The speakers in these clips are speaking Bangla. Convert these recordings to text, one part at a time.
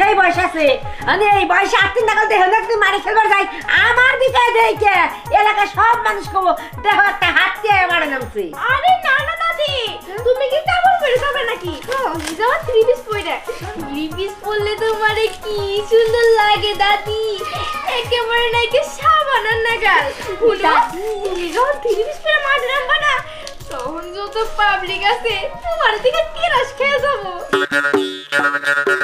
বয়স আছে। আমি এই বয়সে তিন টাকা দেহ দেখতে মারি খেলবার যাই। আমার দিকে দেখে এলাকার সব মানুষ কব দেহ একটা হাত দিয়ে মারে নামছে। আরে না না দাদি তুমি কি তেমন করে যাবে নাকি? যাওয়া থ্রি পিস পরে থ্রি পিস পরলে তোমারে কি সুন্দর লাগে দাদি? একেবারে নাকি সাবানার নাগাল। তুমি যখন থ্রি পিস পরে মাঠে নামবা না তখন যত পাবলিক আছে তোমার দিকে তিরাস খেয়ে যাব।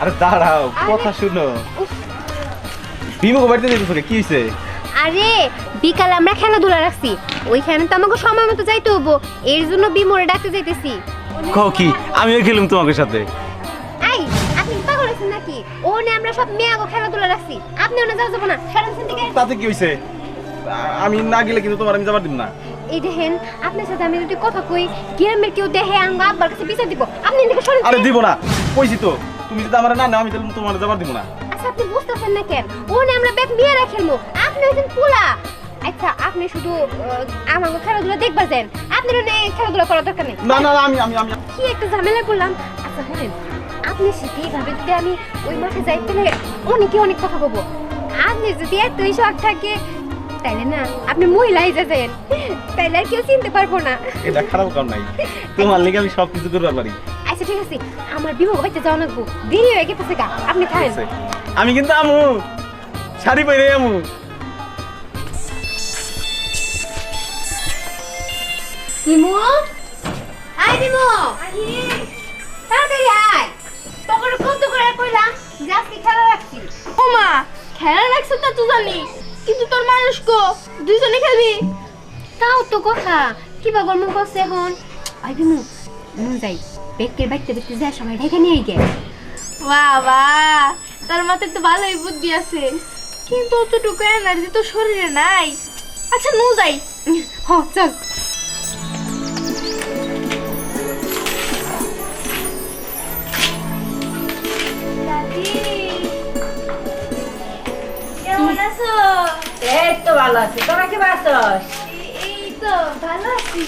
আরে দাঁড়াও কথা শুনো। ভীমু গোবার থেকে কি হইছে? আরে বিকালে আমরা খেলাধুলা রাখছি। ওইখানে তো আমাকে সময় মতো যাইতে হব এর জন্য বিমোরে ডাকতে যাইতেছি। কও কি আমিও খেলুম তোমাকে সাথে। আই আপনি পাগল নাকি? ও নে আমরা সব মেয়াগো খেলাধুলা রাখছি। আপনি ওনা যাওয়া যাব না। সরেন থেকে তাতে কি হইছে? আমি না গেলে কিন্তু তোমার আমি যাবার দিব না। এই দেখেন আপনার সাথে আমি যদি কথা কই গ্রামের কেউ দেখে আঙ্গা আব্বার কাছে বিচার দিব। আপনি এদিকে সরেন। আরে দিব না। কইছি তো তুমি যদি আমার না নাও আমি তাহলে তোমার যাবার দিব না। আচ্ছা আপনি বুঝতেছেন না কেন? ও নে আমরা ব্যাগ মেয়েরা খেলব আপনি হচ্ছেন পোলা। আচ্ছা আপনি শুধু আমাকে খেলাধুলা দেখবার যান। আপনার খেলাধুলা করার দরকার নেই। না না আমি আমি আমি কি একটা ঝামেলা করলাম? আচ্ছা শুনেন আপনি সেটি এইভাবে যদি আমি ওই মাঠে যাই তাহলে অনেকে অনেক কথা বলব। আপনি যদি এতই শখ থাকে তাইলে না আপনি মহিলাই যা যান তাইলে আর কেউ চিনতে পারব না। এটা খারাপ কাম নাই। তোমার লেগে আমি সব কিছু করবার পারি। আচ্ছা ঠিক আছে? আমার বিবাহ বাড়িতে যাওয়া লাগবো। দেরি হয়ে গেছে গা। আপনি আছে। আমি কিন্তু আমু। শাড়ি পরে আমু। বিমু আই বিমু তাড়াতাড়ি আয়। তোকে কত করে কইলাম যে আজকে খেলা রাখছি ওমা খেলা লাগছে তা তো জানি কিন্তু তোর মানুষ কো? দুইজনে খেলবি? তাও তো কথা। কি বা গরম করছে এখন? আই বিমু মন যাই। বেকের বাইতে বাইতে যায় সবাই ঢেকে নিয়ে গে বাবা তার মাথায় তো ভালোই বুদ্ধি আছে। কিন্তু অতটুকু এনার্জি তো শরীরে নাই। আচ্ছা নু যাই। হ চল। এই তো ভালো আছে। তোরা কি বাসস এই- এই তো ভালো আছি।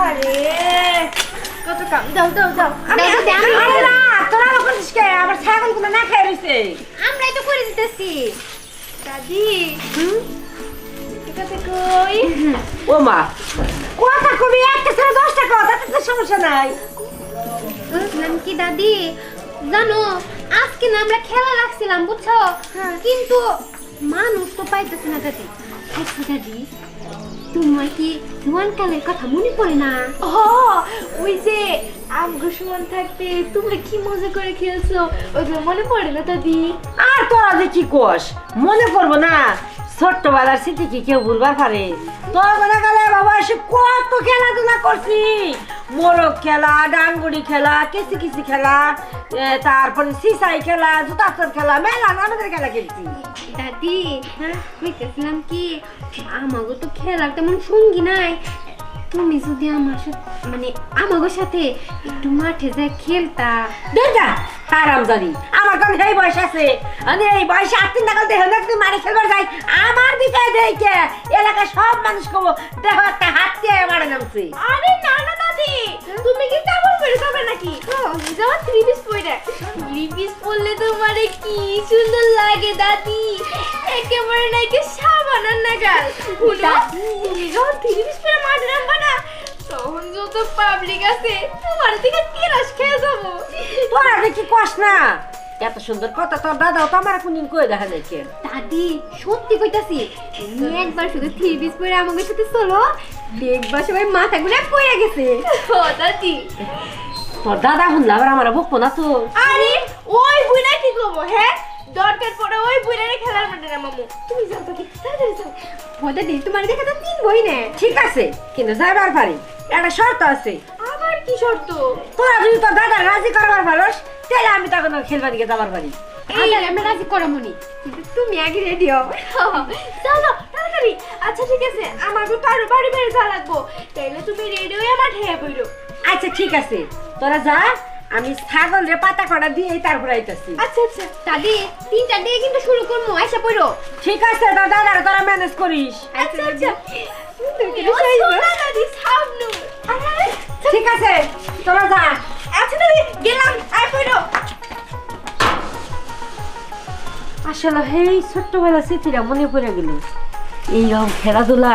আরে দাও দাও দাও আমি দাও, দাও, আমি- আরে না তোরা আবার করছিস কে? আমার ছাগলগুলো না খেয়ে রইছে। আমরাই তো করে দিতেছি। দাদি ঠিক আছে কই? ও মা। কথা কবি একটা ছেলে দশটা কথা তাতে সমস্যা নাই। বলছিলাম কি দাদি? জানো আজকে না আমরা খেলা রাখছিলাম বুঝছ? কিন্তু মানুষ তো পাইতেছে না দাদি। দাদি? তোমার কি জোয়ান কালের কথা মনে পড়ে না ও ওই যে আমগো সমান থাকতে তোমরা কি মজা করে খেলছো ওগুলো মনে পড়ে না দাদি আর তোরা যে কি কোষ মনে পড়ব না ছোট্টবেলার স্মৃতি কি কেউ ভুলবার পারে তোর মনে গেলে বাবা এসে কত খেলাধুলা করছি মোরগ খেলা ডাঙ্গুড়ি খেলা কিসি কিসি খেলা তারপরে সিসাই খেলা জুতা চোর খেলা মেলা নানাদের খেলা খেলছি। দাদি হ্যাঁ? কইতেছিলাম কি আমাগো তো খেলার তেমন সঙ্গী নাই। তুমি যদি আমার সাথে মানে আমাগো সাথে একটু মাঠে যায় খেলতা। দুইটা হারাম জানি আমার কোন এই বয়স আছে। আমি এই বয়সে আট তিন টাকা দেহ দেখতে মারি খেলবার যাই। আমার দিকে দেখে এলাকার সব মানুষ কব দেহ একটা হাত দিয়ে মারে নামছে। আরে না না দাদি তুমি কি তেমন করে যাবে নাকি? যাওয়া থ্রি পিস পরে। থ্রি পিস পরলে তোমারে কি সুন্দর লাগে দাদি। একেবারে নাকি সাবানার নাগাল। তুমি যখন থ্রি পিস পরে মাঠে নামবা না তখন যত পাবলিক আছে তোমার দিকে তিরাস খেয়ে যাব তোরা কি কস না। এত সুন্দর কথা তোর দাদাও তো আমার কোনদিন কয়ে দেখা দেখে দাদি সত্যি কইতাছি তুমি একবার শুধু থ্রি পিস পরে আমাকে সাথে চলো দেখবা সবাই মাথা ঘুরে পড়ে গেছে। ও দাদি। তোর দাদা শুনলে আবার আমার বকবো না তো। আরে ওই বুইনা কি করব হ্যাঁ? দরকার পড়ে ওই বুইরারে খেলার মাঠে নামামু তুমি যাও তো কি তাড়াতাড়ি যাও। ও দাদি তোমার দেখে তো তিন বই নে। ঠিক আছে কিন্তু যাইবার পারি। একটা শর্ত আছে। কি শর্ত? তোরা যদি তোর দাদা রাজি করবার পারস তাহলে আমি তখন খেলবার দিকে যাবার পারি। এই আমরা রাজি করামুনি। তুমি আগে রেডি হও। চলো তাড়াতাড়ি। আচ্ছা ঠিক আছে। আমাকে তো আরও বাড়ি বেড়ে যা লাগবো। তাইলে তুমি রেডি হয়ে আমার ঠেয়ে পড়ো আচ্ছা ঠিক আছে। তোরা যা আমি ছাগল রে পাতা কড়া দিয়ে তারপর আইতাছি। আচ্ছা আচ্ছা। দাদি তিনটার দিকে কিন্তু শুরু করব আইসা পড়ো ঠিক আছে তোর দাদারা তোরা ম্যানেজ করিস। আচ্ছা আচ্ছা। সোনা দাদি সামনু। ঠিক আছে তোরা যা। আচ্ছা গেলাম। আসলে ছোট্টবেলা স্মৃতিটা মনে পড়ে গেল। এইরকম খেলাধুলা,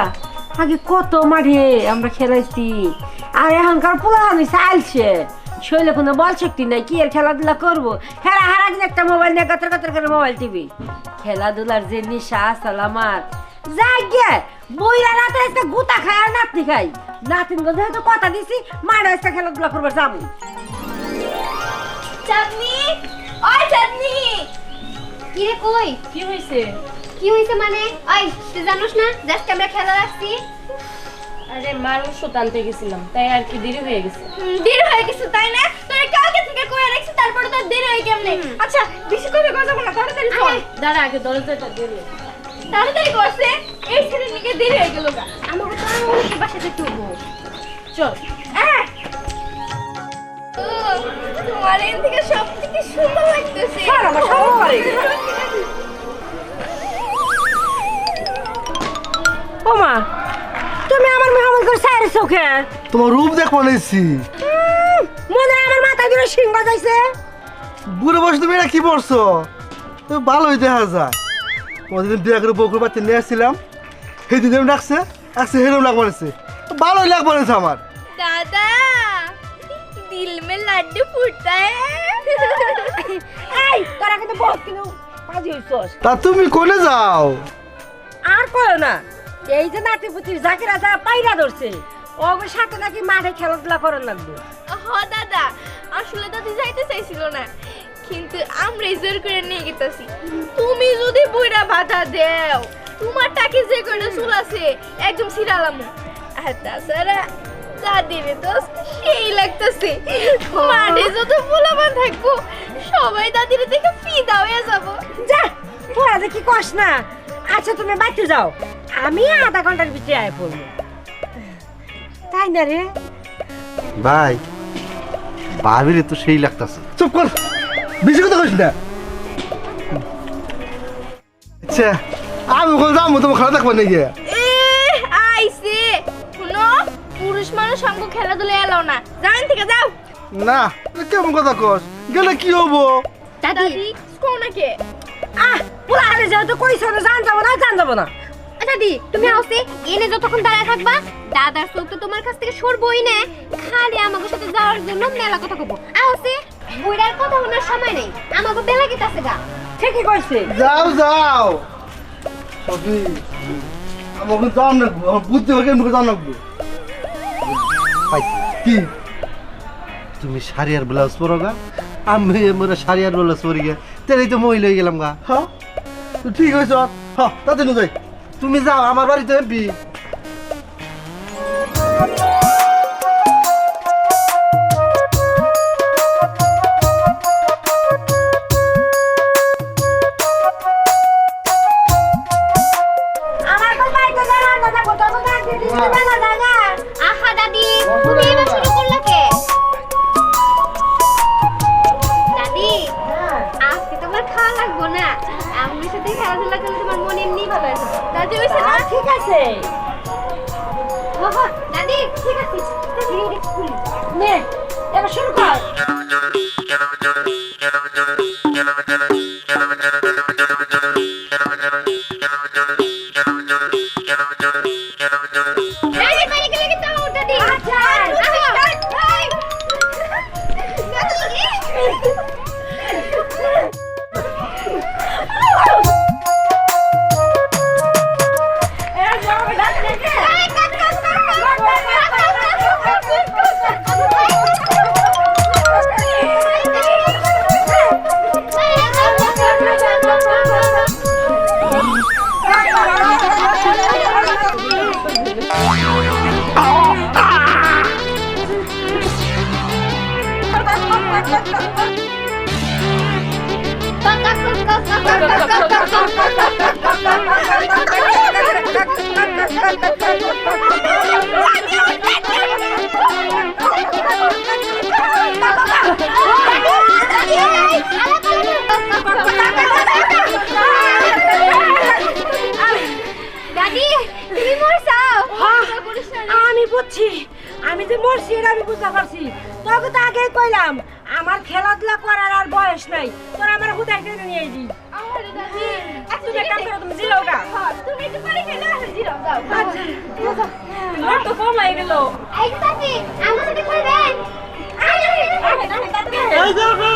আগে কত মাঠে আমরা খেলাইছি। আর এখনকার পোলা আমি চাইছে শৈলে কোনো বল শক্তি নাই, কি আর খেলাধুলা করব? হেরা হারা একটা মোবাইল নিয়ে কতর কতর করে মোবাইল টিভি খেলাধুলার যে নেশা আসল আমার যাই গে বইরা রাতে একটা গুতা খাই আর নাতনি খাই নাতিন গো যেহেতু কথা দিছি মারা একটা খেলাধুলা করবার যাব। চাঁদনি? ওই চাঁদনি! কি রে কই? কি হয়েছে কি হইছে মানে? ওই তুই জানোস না জাস্ট আমরা খেলা রাখছি। আরে মাংস টানতে গেছিলাম তাই আর কি দেরি হয়ে গেছে? দেরি হয়ে গেছে তাই না? তোর কালকে থেকে কয়ে রাখছি তারপরে তোর দেরি হয় কেমনে? আচ্ছা বেশি করে কথা বলা তাড়াতাড়ি চল দাঁড়া আগে দরজাটা দেরি তাড়াতাড়ি করছে এই ছেলে নিকে দেরি হয়ে গেল আমাকে তো আর অনেক বাসা যেতে চল। ও, তোমার থেকে সব থেকে সুন্দর লাগতেছে। আমার সব পারে। ও মা তুমি আমার মেহমান করে সাইরে চোখে তোমার রূপ দেখ বানাইছি মনে হয় আমার মাথা ধরে সিং বাজাইছে বুড়ো বয়স তুমি এটা কি পড়ছো? তো ভালোই দেখা যায়। যেদিন বিয়ে করে বকুর বাচ্চা নিয়ে আসছিলাম। সেই দিন ডাকছে আসছে হেরম লাগ বানাইছে ভালোই লাগ বানাইছে আমার। দাদা দিল মে লাড্ডু ফুটতা এই তোরা কিন্তু বহুত কিন্তু পাজি হইছস। তা তুমি কোনে যাও? আর কয় না এই যে নাতি পুতির জাকিরা যা পাইরা ধরছে ওগর সাথে নাকি মাঠে খেলাধুলা করার লাগবে। হ দাদা আসলে দাদি যাইতে চাইছিল না। কিন্তু আমরা জোর করে নিয়ে গেতাছি। তুমি যদি বইরা বাধা দেও তোমার টাকে যে করে চুল আছে একদম সিরালামু আর তাছাড়া দাদির তো সেই লাগতেছে। মাঠে যত পোলাপান থাকব সবাই দাদির দেখে ফিদা হয়ে যাব। যা তোরা যে কি কস না? আচ্ছা তুমি বাইতে যাও। আমি আধা ঘণ্টার ভিতরে আয় পড়ব। তাই না রে? ভাই ভাবিরে তো সেই লাগতাছে। চুপ কর। বেশি কথা কইস না। আচ্ছা আমি ওখানে যাব তোমার খেলা দেখব নাকি? এ আইছে শুনো পুরুষ মানুষ সঙ্গ খেলাধুলা এলাও না। জানেন থেকে যাও। না কেমন কথা কস? গেলে কি হব? দাদি কোন নাকি? আহ পোলা আরে যেহেতু কইছ না জান যাব না জান যাব না। দাদি তুমি আসে। এনে যতক্ষণ দাঁড়ায় থাকবা দাদার চোখ তো তোমার কাছ থেকে সরবই না। খালি আমাদের সাথে যাওয়ার জন্য মেলা কথা কব আসে। বইটার কথা শোনার সময় নেই। আমাকে বেলা গেতাছে গা। ঠিকই কইছে। যাও যাও। সবই আমাকে যাও না আমার বুদ্ধি হবে কেমন যাও না কি? তুমি শাড়ি আর ব্লাউজ পরো গা। আমি মোরা শাড়ি আর ব্লাউজ পরি গে। তেলেই তো মহিলা হয়ে গেলাম গা। হ্যাঁ? তো ঠিক হয়েছ হ্যাঁ তাতে নু যাই। তুমি যাও আমার বাড়িতে এমপি। না আমার সাথে খেলাধুলা করলে তোমার মন এমনি ভালো আছে দাদি হয়েছে না ঠিক আছে। দাদি ঠিক আছে। নে এবার শুরু কর। দাদি। আচ্ছা। দাদি বুঝছি? আমি যে মরছি এটা আমি বুঝতে পারছি। তোকে তো আগেই কইলাম আমার খেলাধুলা করার আর বয়স নাই। তোর আমার হুদাই টেনে নিয়ে আরে দাদি তুমি কাম করো তুমি জিরাও গা। তুমি একটু খেলে দাও তোমার তো কমাই গেল। এই যে দাদি আমার সাথে খেলবেন এই দেখো